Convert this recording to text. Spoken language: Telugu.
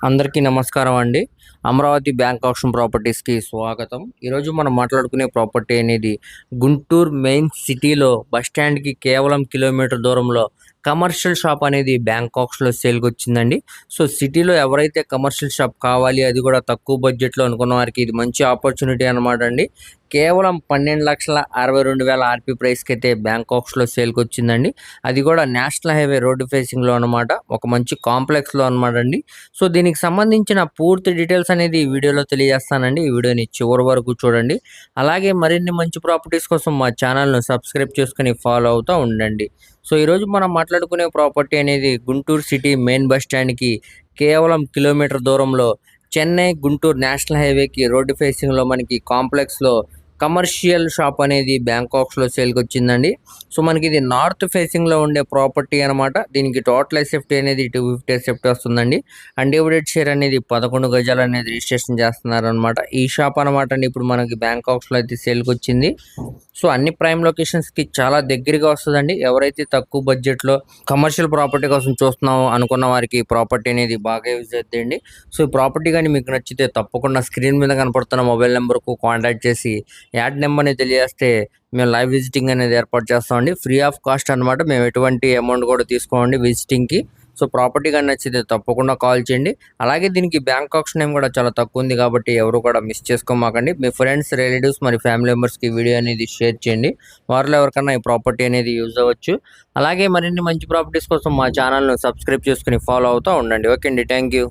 అందరికీ నమస్కారం అండి. అమరావతి బ్యాంక్ ఆప్షన్ ప్రాపర్టీస్కి స్వాగతం. ఈరోజు మనం మాట్లాడుకునే ప్రాపర్టీ అనేది గుంటూరు మెయిన్ సిటీలో బస్ స్టాండ్కి కేవలం కిలోమీటర్ దూరంలో కమర్షియల్ షాప్ అనేది బ్యాంకాక్స్లో సేల్కి వచ్చిందండి సో సిటీలో ఎవరైతే కమర్షియల్ షాప్ కావాలి అది కూడా తక్కువ బడ్జెట్లో అనుకున్న వారికి ఇది మంచి ఆపర్చునిటీ అనమాట అండి. కేవలం పన్నెండు లక్షల అరవై రెండు వేల ఆర్పీ ప్రైస్కి అయితే బ్యాంకాక్స్లో సేల్కి వచ్చిందండి అది కూడా నేషనల్ హైవే రోడ్డు ఫేసింగ్లో అనమాట ఒక మంచి కాంప్లెక్స్లో అనమాట అండి. సో దీనికి సంబంధించిన పూర్తి డీటెయిల్స్ అనేది ఈ వీడియోలో తెలియజేస్తానండి. ఈ వీడియోని చివరి వరకు చూడండి. అలాగే మరిన్ని మంచి ప్రాపర్టీస్ కోసం మా ఛానల్ను సబ్స్క్రైబ్ చేసుకుని ఫాలో అవుతూ ఉండండి. సో ఈరోజు మనం మాట్లాడుకునే ప్రాపర్టీ అనేది గుంటూరు సిటీ మెయిన్ బస్ స్టాండ్కి కేవలం కిలోమీటర్ దూరంలో చెన్నై గుంటూరు నేషనల్ హైవేకి రోడ్డు ఫేసింగ్లో మనకి కాంప్లెక్స్లో కమర్షియల్ షాప్ అనేది బ్యాంకాక్స్లో సేల్కి వచ్చిందండి సో మనకి ఇది నార్త్ ఫేసింగ్లో ఉండే ప్రాపర్టీ అనమాట. దీనికి టోటల్ ఎసెఫ్టీ అనేది టూ ఫిఫ్టీ ఎసెఫ్టీ వస్తుందండి. అన్డివిడెడ్ షేర్ అనేది పదకొండు గజాలు అనేది రిజిస్ట్రేషన్ చేస్తున్నారు అనమాట ఈ షాప్ అనమాట అండి ఇప్పుడు మనకి బ్యాంకాక్స్లో అయితే సేల్కి వచ్చింది సో అన్ని ప్రైమ్ లొకేషన్స్కి చాలా దగ్గరగా వస్తుందండి. ఎవరైతే తక్కువ బడ్జెట్లో కమర్షియల్ ప్రాపర్టీ కోసం చూస్తున్నామో అనుకున్న వారికి ప్రాపర్టీ అనేది బాగా యూజ్ అవుతుందండి సో ఈ ప్రాపర్టీ కానీ మీకు నచ్చితే తప్పకుండా స్క్రీన్ మీద కనపడుతున్న మొబైల్ నెంబర్కు కాంటాక్ట్ చేసి యాడ్ నెంబర్ని తెలియజేస్తే మేము లైవ్ విజిటింగ్ అనేది ఏర్పాటు చేస్తామండి ఫ్రీ ఆఫ్ కాస్ట్ అనమాట మేము ఎటువంటి అమౌంట్ కూడా తీసుకోమండి విజిటింగ్కి. సో ప్రాపర్టీ కానీ నచ్చితే తప్పకుండా కాల్ చేయండి. అలాగే దీనికి బ్యాంక్ ఆప్షన్ ఏం కూడా చాలా తక్కువ ఉంది కాబట్టి ఎవరు కూడా మిస్ చేసుకోమాకండి. మీ ఫ్రెండ్స్ రిలేటివ్స్ మరి ఫ్యామిలీ మెంబర్స్కి వీడియో అనేది షేర్ చేయండి. వారిలో ఎవరికన్నా ఈ ప్రాపర్టీ అనేది యూజ్ అవ్వచ్చు. అలాగే మరిన్ని మంచి ప్రాపర్టీస్ కోసం మా ఛానల్ను సబ్స్క్రైబ్ చేసుకుని ఫాలో అవుతూ ఉండండి. ఓకే అండి. Thank you